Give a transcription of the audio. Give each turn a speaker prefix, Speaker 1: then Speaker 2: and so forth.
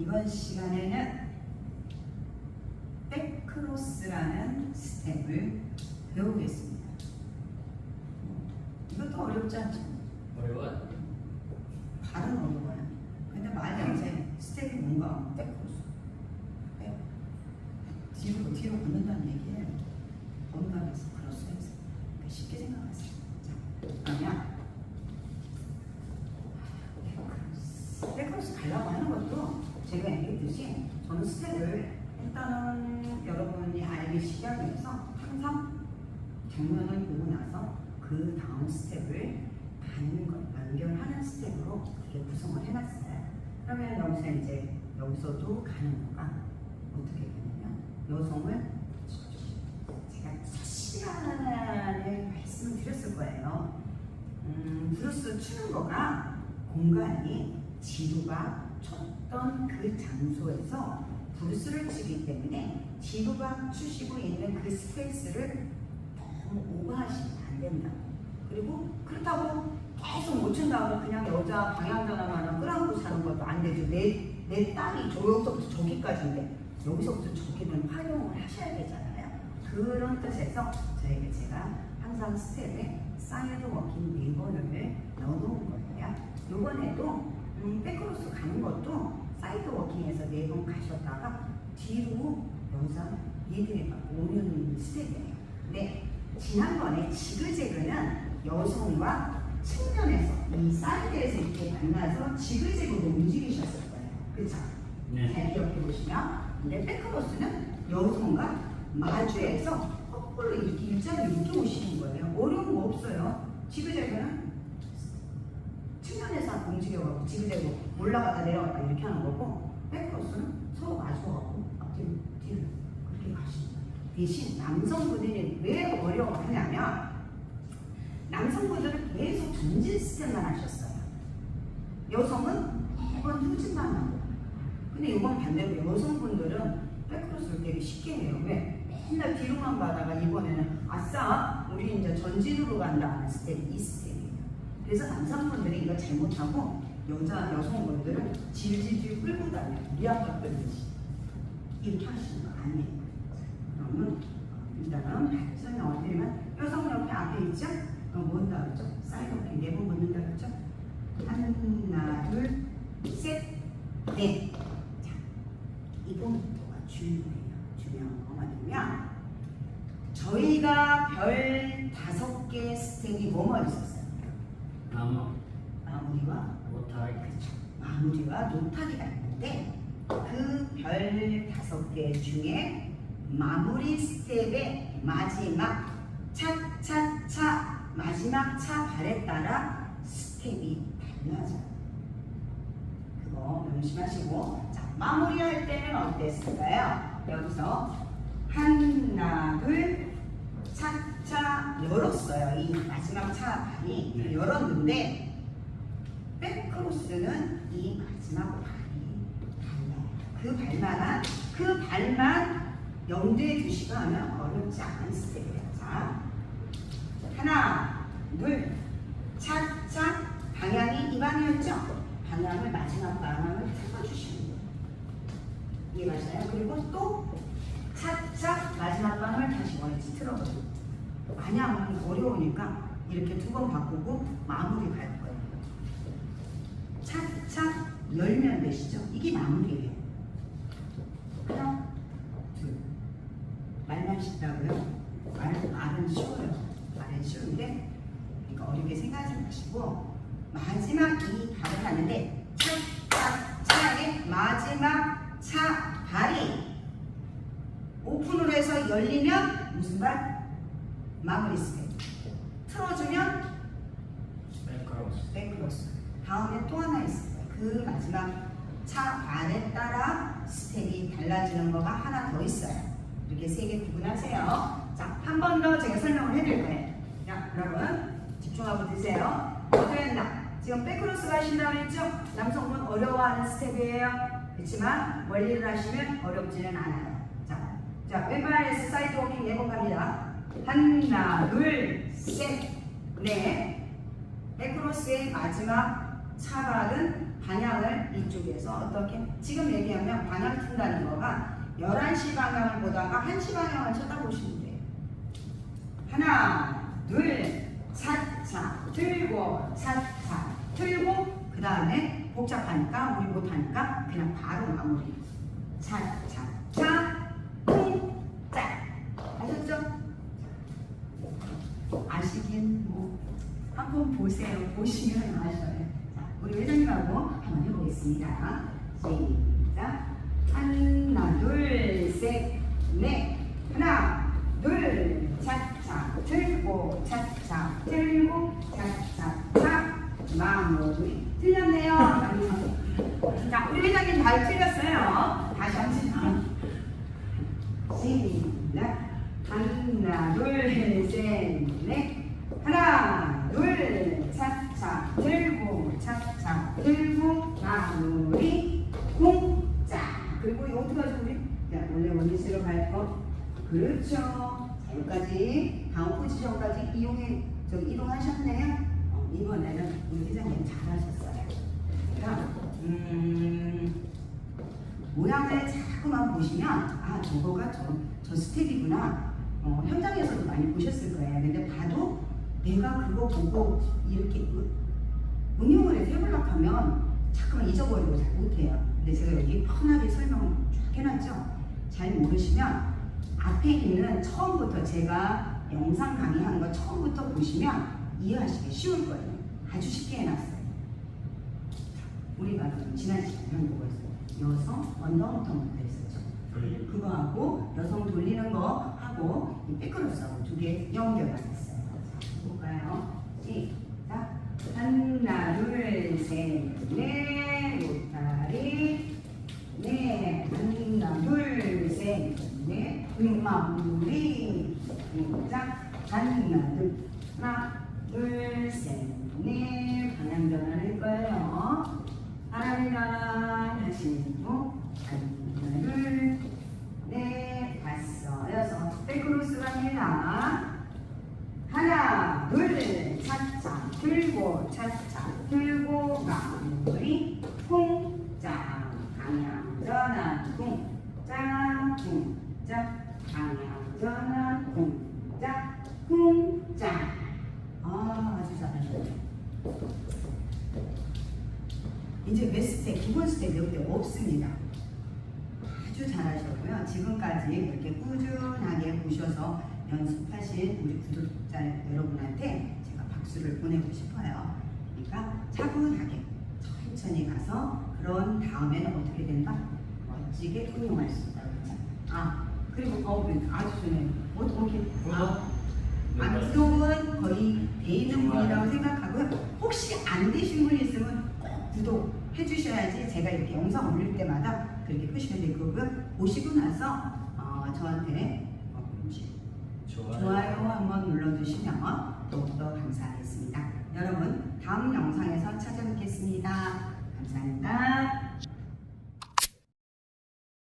Speaker 1: 이번 시간에는 백크로스라는 스텝을 배우겠습니다. 이것도 어렵지 않죠?
Speaker 2: 어려워?
Speaker 1: 발은 어려워요. 근데 말 자체 스텝이 뭔가 백크로스. 백. 뒤로 뒤로 걷는다는 얘기예요. 번갈아서 크로스해서 그러니까 쉽게 생각하세요. 자, 그러면 백크로스. 백크로스 가려고 하는 것도 제가 얘기했듯이 저는 스텝을 일단은 여러분이 알기 위해서 항상 정면을 보고 나서 그 다음 스텝을 가는 것, 연결하는 스텝으로 이렇게 구성을 해놨어요. 그러면 여기서 이제 여기서도 가는 거가 어떻게 되냐면 여성을 제가 첫 시간에 말씀을 드렸을 거예요. 음, 브루스 추는 거가 공간이 지루가 쳤던 그 장소에서 브루스를 치기 때문에 지루가 추시고 있는 그 스페이스를 너무 오버하시면 안 된다. 그리고 그렇다고 계속 못 춘다고 그냥 여자 방향전환 하나 끌어안고 사는 것도 안 되죠. 내, 내 딸이 저기서부터 저기까지인데 여기서부터 저기는 활용을 하셔야 되잖아요. 그런 뜻에서 저희가 제가 항상 스텝에 사이드 워킹 네 번을 넣어놓은 거예요. 이번에도 음, 백크로스 가는 것도 사이드 워킹에서 네 번 가셨다가 뒤로 여자 얘들이 오는 스텝이에요. 근데 지난번에 지그재그는 여성과 측면에서 이 사이드에서 이렇게 만나서 지그재그로 움직이셨을 거예요. 그렇죠?
Speaker 2: 네.
Speaker 1: 잘 기억해 보시면 근데 백크로스는 여성과 마주해서 거꾸로 이렇게 일자로 이렇게 오시는 거예요. 어려운 거 없어요. 지그재그는 움직여가고 지그재그 올라갔다 내려갔다 이렇게 하는 거고 백크로스는 서로 마주하고 앞뒤로 뒤로 그렇게 가시는 거예요. 대신 남성분들이 왜 어려워하냐면 남성분들은 계속 전진 스텝만 하셨어요. 여성은 매번 후진만 하고 근데 이번 반대로 여성분들은 백크로스를 되게 쉽게 해요. 왜? 맨날 뒤로만 가다가 이번에는 아싸 우리 이제 전진으로 간다 하는 스텝이 이 스텝이에요. 그래서 남성분들이 이거 잘못하고 여자 여성분들은 질질질 끌고 다녀 미약가 끌듯이 이렇게 하시는 거 아니에요. 그러면 일단은 설명을 드리면 여성 옆에 앞에 있죠? 그럼 뭔다 그랬죠? 사이드 워킹 네번 걷는다 그랬죠? 하나 둘 셋 넷 자, 이 부분부터가 중요해요. 중요한 거 뭐냐면 저희가 별 다섯 개 스텝이 뭐뭐 있었어요?
Speaker 2: 나무,
Speaker 1: 마무리와 그렇죠. 마무리와 노타리가 있는데 그 별 다섯 개 중에 마무리 스텝의 마지막 차차차 마지막 차 발에 따라 스텝이 달라져요. 그거 명심하시고 자 마무리할 때는 어땠을까요? 여기서 하나 둘 열었어요. 이 마지막 차 발이
Speaker 2: 네.
Speaker 1: 열었는데 백크로스는 이 마지막 발이 달라요. 그 발만한 그 발만 염두에 두시고 하면 어렵지 않은 스텝이에요. 자, 하나, 둘, 차차 방향이 이 방향이었죠? 방향을 마지막 방향을 틀어주시는 거예요. 이해 가시나요? 그리고 또 차차 마지막 방향을 다시 원위치 틀어버려요. 방 향은 어려우니까 이렇게 두 번 바꾸고 마무리 갈 거예요. 차차 열면 되시죠? 이게 마무리예요. 하나, 둘. 말만 쉽다고요? 말, 말은 쉬워요. 말은 쉬운데 이거 어렵게 생각하지 마시고 마지막 이 발을 하는데 차차 차의 마지막 차 발이 오픈으로 해서 열리면 무슨 발? 마무리 스텝. 틀어주면
Speaker 2: 벨크로스,
Speaker 1: 백크로스. 다음에 또 하나 있을 거예요. 그 마지막 차 발에 따라 스텝이 달라지는 거가 하나 더 있어요. 이렇게 세 개 구분하세요. 자, 한 번 더 제가 설명을 해드릴 거예요. 자, 여러분 집중하고 드세요. 어드엔다. 지금 백크로스 가신다고 했죠? 남성분 어려워하는 스텝이에요. 그렇지만 원리를 하시면 어렵지는 않아요. 자, 자 왼발에서 사이드 워킹 네번 갑니다. 하나, 둘, 셋, 넷. 백크로스의 마지막 차발은 방향을 이 그쪽에서 어떻게 지금 얘기하면 방향 튼다는 거가 11시 방향을 보다가 1시 방향을 쳐다보시면 돼요. 하나, 둘, 차차 들고 차차 들고 그 다음에 복잡하니까 우리 못하니까 그냥 바로 마무리. 차차 아시긴 뭐 한번 보세요. 보시면 아셔요. 자, 우리 회장님하고 한번 해보겠습니다. 시작. 하나, 둘, 셋, 넷. 하나, 둘, 차차 들고 차차 들고 차차 차 마무리. 틀렸네요. 자, 우리 회장님 잘 틀렸어요. 다시 한 번 시작. 하나, 둘, 셋, 넷. 하나, 둘, 차차 들고 차차 들고 마무리 공짜. 그리고 이거 어떻게 하죠 우리? 자, 원래 원리스로 갈 거. 그렇죠. 자, 여기까지 다음 포지션까지 이용해 저기 이동하셨네요. 어, 이번에는 우리 회장님 잘하셨어요. 음. 모양을 자꾸만 보시면 아 저거가 저, 저 스텝이구나 어, 현장에서도 많이 보셨을 거예요 근데 봐도 내가 그거 보고 이렇게 으- 응용을 해서 해보려고 하면 자꾸만 잊어버리고 잘 못해요 근데 제가 여기 편하게 설명을 쭉 해놨죠 잘 모르시면 앞에 있는 처음부터 제가 영상 강의한 거 처음부터 보시면 이해하시기 쉬울 거예요 아주 쉽게 해놨어요 우리가 좀 지난 시간에 한 거가 있어요 여성 언더부터부터 했었죠. 그거 하고 여성 돌리는 거 하고 이 백크로스하고 두 개 연결하겠어요. 자, 볼까요? 시작. 하나, 둘, 셋, 넷, 로타리, 네, 하나, 둘, 셋, 넷, 마무리, 시작. 하나, 둘, 하나, 둘, 셋, 넷, 방향 전환할 거예요. 하나를 하나 하시고 하나 둘넷 다섯 여섯 백크로스 갑니다 하나 둘 차차 들고 차차 들고 마무리 쿵짝 방향 전환 쿵짝 쿵짝 방향 전환 쿵짝 쿵짝 잘하셨네요 이제 몇 스텝, 기본 스텝 여기 없습니다. 아주 잘하셨고요. 지금까지 이렇게 꾸준하게 보셔서 연습하신 우리 구독자 여러분한테 제가 박수를 보내고 싶어요. 그러니까 차분하게 천천히 가서 그런 다음에는 어떻게 된다? 멋지게 응용할 수 있다. 그렇죠? 아 그리고 어 아주 좋네요. 어떻게 아, 안 구독은 거의 돼 있는 분이라고 생각하고요. 혹시 안 되신 분이 있으면 꼭 구독 해 주셔야지 제가 이렇게 영상 올릴 때마다 그렇게 끄시면 될 거고요. 보시고 나서 어, 저한테 어,
Speaker 2: 좋아요.
Speaker 1: 좋아요 한번 눌러주시면 더욱더 감사하겠습니다. 여러분 다음 영상에서 찾아뵙겠습니다. 감사합니다.